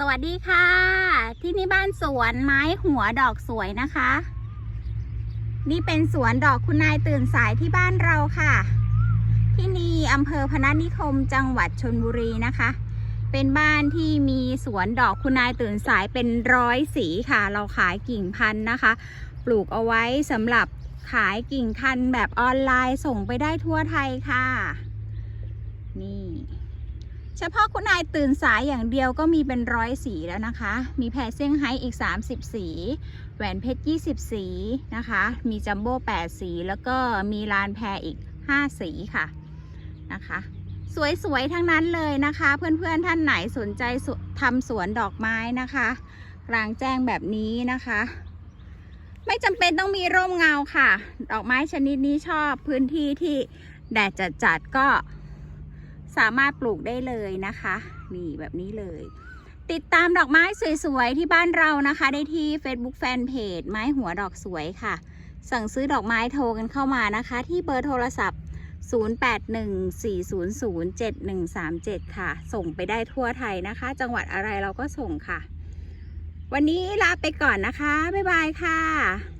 สวัสดีค่ะ ที่นี่บ้านสวนไม้หัวดอกสวยนะคะ นี่เป็นสวนดอกคุณนายตื่นสายที่บ้านเราค่ะ ที่นี่อำเภอพนัสนิคมจังหวัดชนบุรีนะคะ เป็นบ้านที่มีสวนดอกคุณนายตื่นสายเป็นร้อยสีค่ะ เราขายกิ่งพันธุ์นะคะ ปลูกเอาไว้สำหรับขายกิ่งพันธุ์แบบออนไลน์ส่งไปได้ทั่วไทยค่ะ นี่ เฉพาะคุณนายตื่นสายอย่างเดียวก็มีเป็นร้อยสีแล้วนะคะ มีแพรเซี่ยงไฮ้อีก 30 สี แหวนเพชร 20 สีนะคะ มีจัมโบ้8สี แล้วก็มีลานแพรอีก 5 สีค่ะนะคะ สวยๆ ทั้งนั้นเลยนะคะ เพื่อนๆท่านไหนสนใจทำสวนดอกไม้นะคะ กลางแจ้งแบบนี้นะคะ ไม่จำเป็นต้องมีร่มเงาค่ะ ดอกไม้ชนิดนี้ชอบพื้นที่ที่แดดจัดๆก็ สามารถปลูกได้เลยนะคะ นี่แบบนี้เลย ติดตามดอกไม้สวยๆ ที่บ้านเรานะคะ ได้ที่ Facebook Fanpage ไม้หัวดอกสวยค่ะ สั่งซื้อดอกไม้โทรกันเข้ามานะคะ ที่เบอร์โทรศัพท์ 0814007137 ค่ะ ส่งไปได้ทั่วไทยนะคะ จังหวัดอะไรเราก็ส่งค่ะ วันนี้ลาไปก่อนนะคะ บ๊ายบายค่ะ